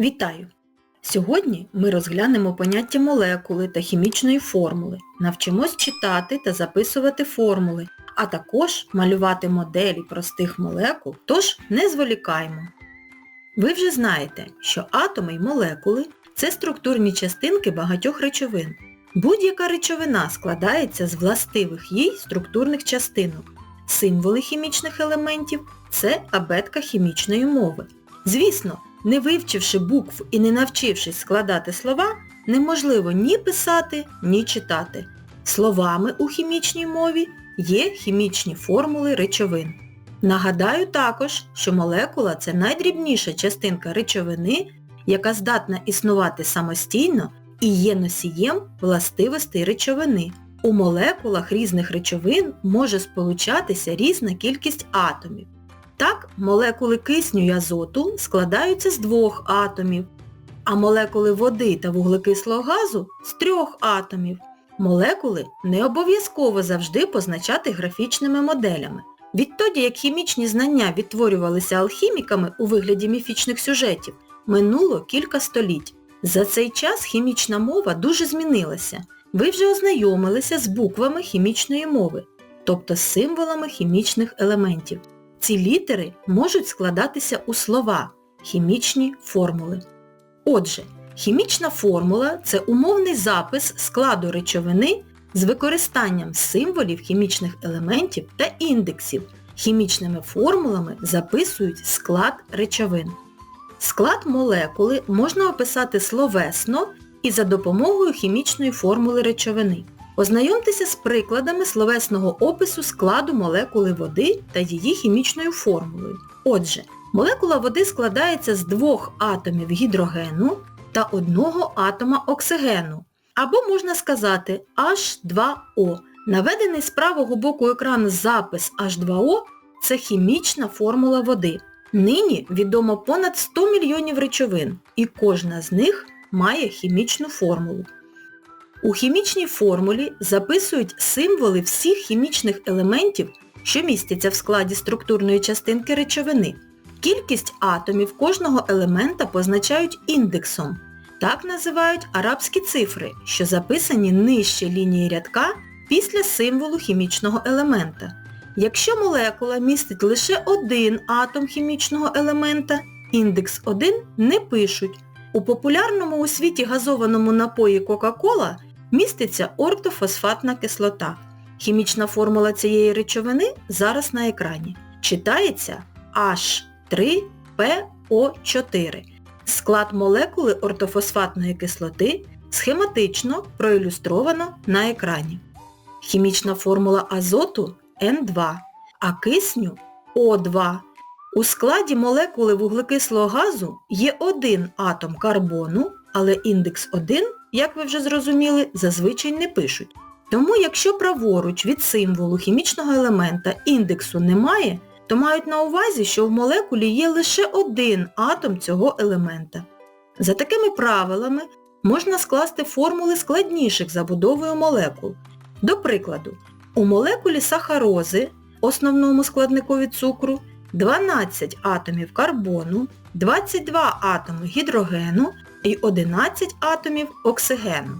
Вітаю! Сьогодні ми розглянемо поняття молекули та хімічної формули, навчимось читати та записувати формули, а також малювати моделі простих молекул, тож не зволікаємо. Ви вже знаєте, що атоми й молекули – це структурні частинки багатьох речовин. Будь-яка речовина складається з властивих їй структурних частинок. Символи хімічних елементів – це абетка хімічної мови. Звісно, не вивчивши букв і не навчившись складати слова, неможливо ні писати, ні читати. Словами у хімічній мові є хімічні формули речовин. Нагадаю також, що молекула – це найдрібніша частинка речовини, яка здатна існувати самостійно і є носієм властивостей речовини. У молекулах різних речовин може сполучатися різна кількість атомів. Так, молекули кисню і азоту складаються з двох атомів, а молекули води та вуглекислого газу з трьох атомів. Молекули не обов'язково завжди позначати графічними моделями. Відтоді, як хімічні знання відтворювалися алхіміками у вигляді міфічних сюжетів, минуло кілька століть. За цей час хімічна мова дуже змінилася. Ви вже ознайомилися з буквами хімічної мови, тобто з символами хімічних елементів. Ці літери можуть складатися у слова, хімічні формули. Отже, хімічна формула – це умовний запис складу речовини з використанням символів хімічних елементів та індексів. Хімічними формулами записують склад речовин. Склад молекули можна описати словесно і за допомогою хімічної формули речовини. Ознайомтеся з прикладами словесного опису складу молекули води та її хімічною формулою. Отже, молекула води складається з двох атомів гідрогену та одного атома оксигену. Або можна сказати H2O. Наведений з правого боку екрану запис H2O – це хімічна формула води. Нині відомо понад 100 мільйонів речовин, і кожна з них має хімічну формулу. У хімічній формулі записують символи всіх хімічних елементів, що містяться в складі структурної частинки речовини. Кількість атомів кожного елемента позначають індексом. Так називають арабські цифри, що записані нижче лінії рядка після символу хімічного елемента. Якщо молекула містить лише один атом хімічного елемента, індекс 1 не пишуть. У популярному у світі газованому напої Кока-Кола міститься ортофосфатна кислота. Хімічна формула цієї речовини зараз на екрані. Читається H3PO4. Склад молекули ортофосфатної кислоти схематично проілюстровано на екрані. Хімічна формула азоту N2, а кисню О2. У складі молекули вуглекислого газу є один атом карбону, але індекс 1, як ви вже зрозуміли, зазвичай не пишуть. Тому якщо праворуч від символу хімічного елемента індексу немає, то мають на увазі, що в молекулі є лише один атом цього елемента. За такими правилами можна скласти формули складніших забудовою молекул. До прикладу, у молекулі сахарози, основному складникові цукру, 12 атомів карбону, 22 атоми гідрогену і 11 атомів оксигену.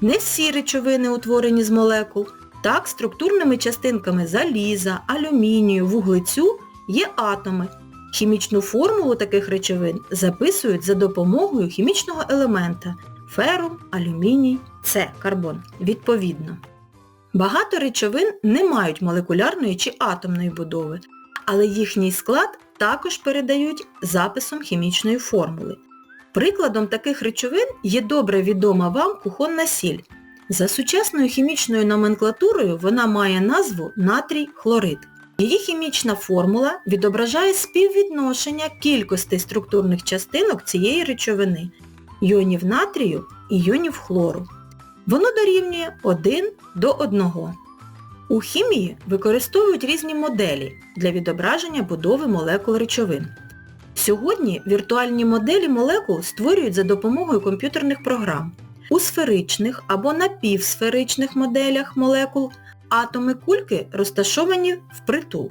Не всі речовини утворені з молекул. Так, структурними частинками заліза, алюмінію, вуглецю є атоми. Хімічну формулу таких речовин записують за допомогою хімічного елемента ферум, алюміній, С карбон, відповідно. Багато речовин не мають молекулярної чи атомної будови, але їхній склад також передають записом хімічної формули. Прикладом таких речовин є добре відома вам кухонна сіль. За сучасною хімічною номенклатурою вона має назву натрій хлорид. Її хімічна формула відображає співвідношення кількостей структурних частинок цієї речовини йонів натрію і йонів хлору. Воно дорівнює 1 до 1. У хімії використовують різні моделі для відображення будови молекул речовин. Сьогодні віртуальні моделі молекул створюють за допомогою комп'ютерних програм. У сферичних або напівсферичних моделях молекул атоми кульки розташовані впритул.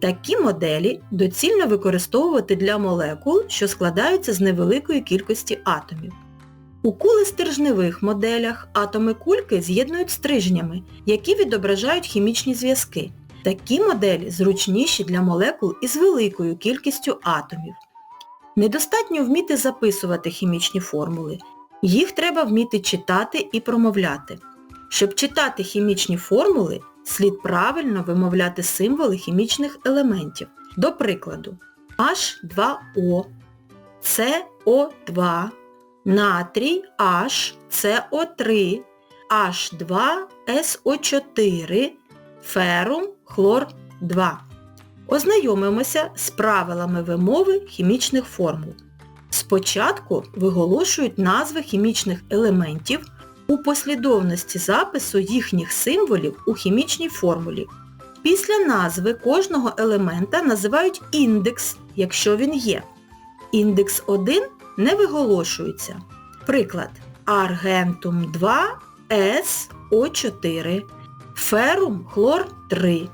Такі моделі доцільно використовувати для молекул, що складаються з невеликої кількості атомів. У кулестержневих моделях атоми кульки з'єднують стрижнями, які відображають хімічні зв'язки. Такі моделі зручніші для молекул із великою кількістю атомів. Недостатньо вміти записувати хімічні формули. Їх треба вміти читати і промовляти. Щоб читати хімічні формули, слід правильно вимовляти символи хімічних елементів. До прикладу, H2O, CO2, натрій HCO3, H2SO4, ферум хлор 2. Ознайомимося з правилами вимови хімічних формул. Спочатку виголошують назви хімічних елементів у послідовності запису їхніх символів у хімічній формулі. Після назви кожного елемента називають індекс, якщо він є. Індекс 1 не виголошується. Приклад. Аргентум 2 СО4, ферум хлор 3,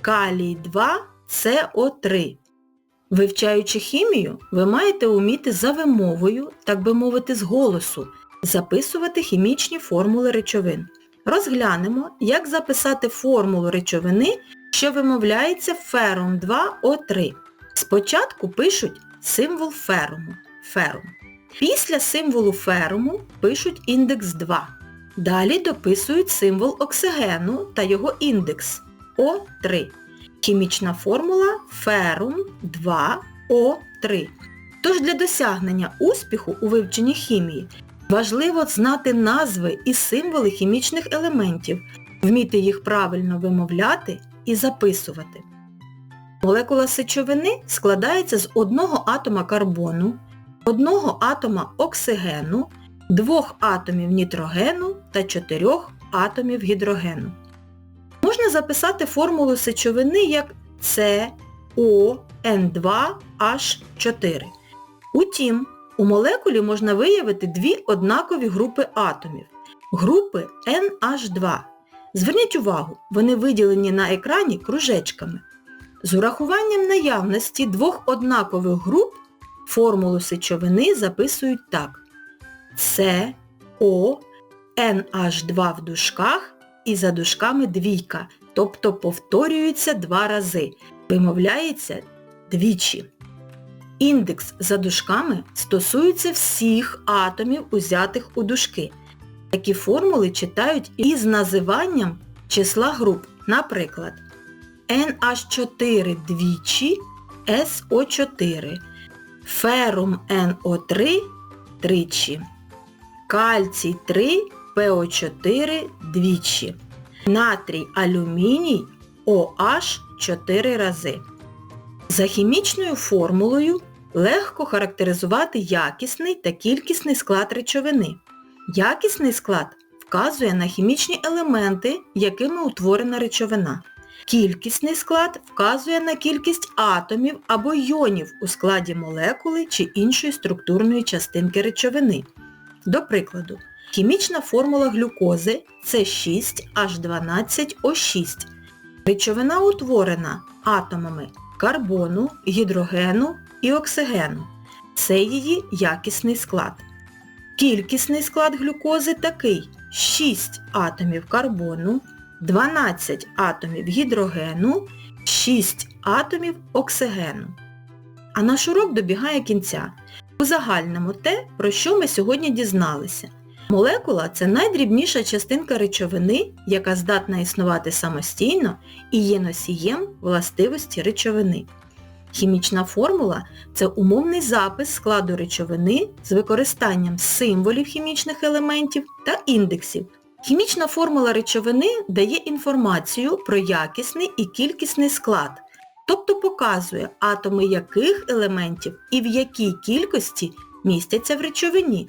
калій 2 СО3. Вивчаючи хімію, ви маєте вміти за вимовою, так би мовити, з голосу, записувати хімічні формули речовин. Розглянемо, як записати формулу речовини, що вимовляється ферум 2О3. Спочатку пишуть символ феруму ферум. Після символу феруму пишуть індекс 2. Далі дописують символ оксигену та його індекс О3. Хімічна формула ферум 2О3. Тож для досягнення успіху у вивченні хімії важливо знати назви і символи хімічних елементів, вміти їх правильно вимовляти і записувати. Молекула сечовини складається з одного атома карбону, одного атома оксигену, двох атомів нітрогену та чотирьох атомів гідрогену. Можна записати формулу сечовини як CON2H4. Утім, у молекулі можна виявити дві однакові групи атомів. Групи NH2. Зверніть увагу, вони виділені на екрані кружечками. З урахуванням наявності двох однакових груп формулу сечовини записують так. С, О, NH2 в дужках і за дужками двійка, тобто повторюється два рази, вимовляється двічі. Індекс за дужками стосується всіх атомів, узятих у дужки. Такі формули читають із називанням числа груп. Наприклад, NH4 двічі, SO4, ферум NO3 тричі, кальцій 3, ПО4 двічі, натрій алюміній OH 4 рази. За хімічною формулою легко характеризувати якісний та кількісний склад речовини. Якісний склад вказує на хімічні елементи, якими утворена речовина. Кількісний склад вказує на кількість атомів або йонів у складі молекули чи іншої структурної частинки речовини. До прикладу, хімічна формула глюкози це 6H12O6. Речовина утворена атомами карбону, гідрогену і оксигену. Це її якісний склад. Кількісний склад глюкози такий 6 атомів карбону, 12 атомів гідрогену, 6 атомів оксигену. А наш урок добігає кінця. Узагальнимо те, про що ми сьогодні дізналися. Молекула це найдрібніша частинка речовини, яка здатна існувати самостійно і є носієм властивості речовини. Хімічна формула це умовний запис складу речовини з використанням символів хімічних елементів та індексів. Хімічна формула речовини дає інформацію про якісний і кількісний склад, тобто показує, атоми яких елементів і в якій кількості містяться в речовині.